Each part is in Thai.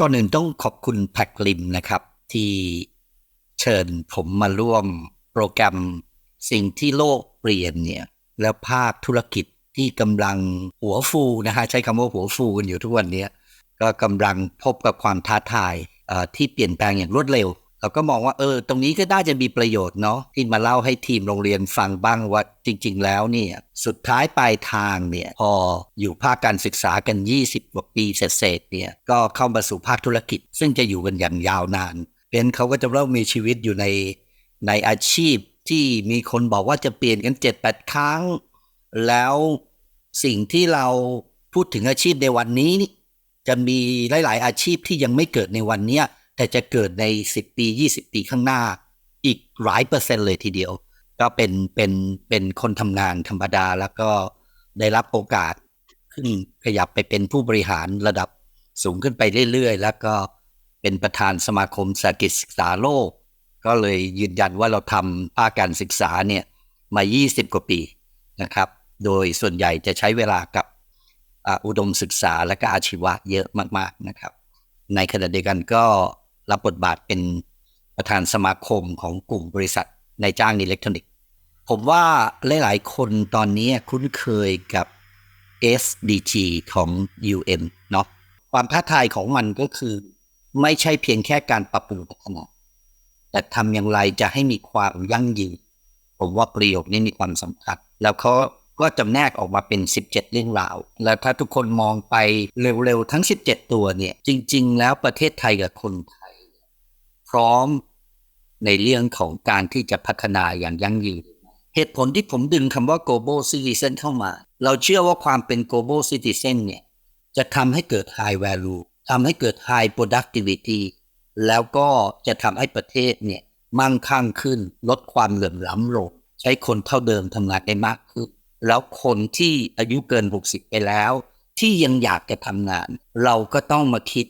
ก่อนอื่นต้องขอบคุณแพ็กลิมนะครับ ที่เชิญผมมาร่วมโปรแกรมสิ่งที่โลกเปลี่ยนเนี่ย แล้วภาคธุรกิจที่กำลังหัวฟูนะฮะใช้คำว่าหัวฟูกันอยู่ทุกวันนี้ก็กำลังพบกับความท้าทายที่เปลี่ยนแปลงอย่างรวดเร็ว เราก็มองว่าเออ ตรงนี้ก็น่าจะมีประโยชน์เนาะที่มาเล่าให้ทีมโรงเรียนฟังบ้างว่าจริง ๆ แล้วเนี่ย สุดท้ายปลายทางเนี่ย พออยู่ภาคการศึกษากัน 20กว่าปีเศษๆเนี่ย ก็เข้ามาสู่ภาคธุรกิจ ซึ่งจะอยู่กันอย่างยาวนานเป็นเขาก็จะเริ่มมีชีวิตอยู่ในในอาชีพที่มีคนบอกว่าจะเปลี่ยนกัน7-8ครั้ง แล้วสิ่งที่เราพูดถึงอาชีพในวันนี้ จะมีหลาย ๆ อาชีพที่ยังไม่เกิดในวันนี้ แต่จะเกิดใน 10 ปี 20 ปีข้างหน้า อีกหลายเปอร์เซ็นต์เลยทีเดียว ก็เป็นเป็นเป็นคนทำงานธรรมดาแล้วก็ได้รับโอกาสขึ้นขยับไปเป็นผู้บริหารระดับสูงขึ้นไปเรื่อยๆ แล้วก็เป็นประธานสมาคมสากิจศึกษาโลก ก็เลยยืนยันว่าเราทำภาคการศึกษาเนี่ยมา 20 กว่าปีนะครับ โดยส่วนใหญ่จะใช้เวลากับอุดมศึกษาและก็อาชีวะเยอะมากๆนะครับ ในขณะเดียวกันก็ รับบทบาทเป็นประธานสมาคมของกลุ่มบริษัทในจ้างอิเล็กทรอนิกส์ ผมว่าหลาย ๆ คนตอนนี้คุ้นเคยกับ SDG ของ UN เนาะความท้าทายของมันก็คือ ไม่ใช่เพียงแค่การปรับปรุงพัฒนาแต่ทำอย่างไรจะให้มีความยั่งยืน ผมว่าประโยคนี้มีความสำคัญ แล้วเขาก็จำแนกออกมาเป็น 17 เรื่องราว แล้วถ้าทุกคนมองไปเร็ว ๆ ทั้ง 17 ตัวเนี่ย จริง ๆ แล้วประเทศไทยกับคนไท ร้อมในเรื่องของการที่จะพัฒนาอย่างยั่งยืน เหตุผลที่ผมดึงคำว่า global citizen เข้ามา เราเชื่อว่าความเป็น global citizen เนี่ย จะทำให้เกิด high value ทำให้เกิด high productivity แล้วก็จะทำให้ประเทศเนี่ยมั่งคั่งขึ้น ลดความเหลื่อมล้ำลงใช้คนเท่าเดิมทำงานได้มากขึ้น แล้วคนที่อายุเกิน 60 ไปแล้ว ที่ยังอยากจะทำงาน เราก็ต้องมาคิด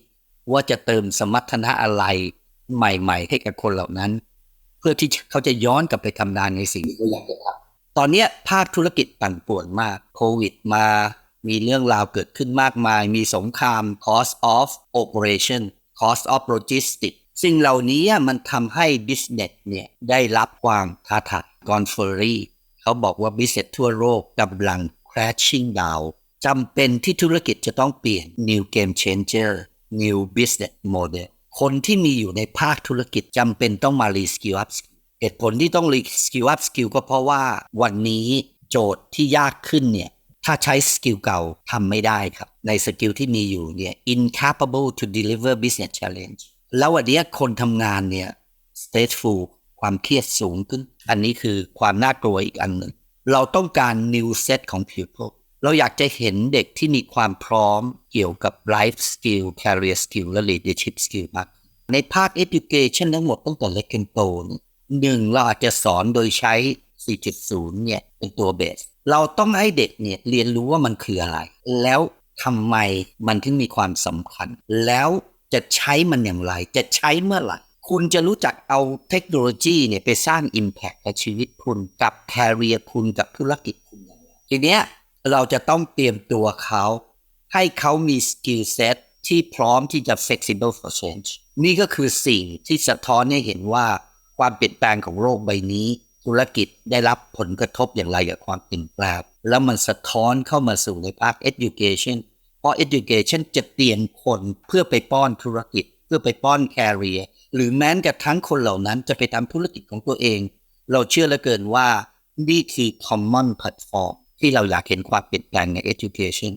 ว่าจะเติมสมรรถนะอะไร ใหม่ๆ ให้กับคนเหล่านั้น เพื่อที่เขาจะย้อนกลับไปทำงานในสิ่งที่เขาอยากจะทำตอนนี้ภาคธุรกิจปั่นป่วนมากโควิดมามีเรื่องราวเกิดขึ้นมากมาย มีสงคราม cost of operation cost of logistics สิ่งเหล่านี้มันทำให้ business เนี่ยได้รับความท้าทายกอนเฟอรี่เขาบอกว่าบิสเนสทั่วโลกกำลัง crashing down จำเป็นที่ธุรกิจจะต้องเปลี่ยน new game changer new business model คนที่มีอยู่ในภาคธุรกิจจำเป็นต้องมา reskill up เหตุผลที่ต้อง reskill up skill ก็เพราะว่าวันนี้โจทย์ที่ยากขึ้นเนี่ยถ้าใช้สกิลเก่าทำไม่ได้ครับ ในสกิลที่มีอยู่เนี่ย incapable to deliver business challenge แล้ววันนี้คนทำงานเนี่ย stateful ความเครียดสูงขึ้น อันนี้คือความน่ากลัวอีกอันหนึ่ง เราต้องการ new set ของ people เราอยากจะเห็นเด็กที่มีความพร้อมเกี่ยวกับ life skill career skill และ leadership skill มากในภาค education ทั้งหมดตั้งแต่เล็กจนโตหนึ่งเราอาจจะสอนโดยใช้ 4.0 เนี่ยเป็นตัวเบส เราต้องให้เด็กเนี่ยเรียนรู้ว่ามันคืออะไร แล้วทำไมมันถึงมีความสำคัญ แล้วจะใช้มันอย่างไร จะใช้เมื่อไหร่ คุณจะรู้จักเอาเทคโนโลยีเนี่ยไปสร้าง Impact กับชีวิตคุณ กับแคริเอร์คุณ กับธุรกิจคุณอย่างไรทีเนี้ย เราจะต้องเตรียมตัวเขาให้เขามีสกิลเซ็ตที่พร้อมที่จะ flexible for change นี่ก็คือสิ่งที่สะท้อนให้เห็นว่าความเปลี่ยนแปลงของโลกใบนี้ ธุรกิจได้รับผลกระทบอย่างไรกับความเปลี่ยนแปลงแล้วมันสะท้อนเข้ามาสู่ในภาค education เพราะ education จะเตรียมคนเพื่อไปป้อนธุรกิจ เพื่อไปป้อน career หรือแม้กระทั่งคนเหล่านั้นจะไปทำธุรกิจของตัวเอง เราเชื่อเหลือเกินว่านี่คือ common platform ที่เราอยากเห็นความเปลี่ยนแปลงใน education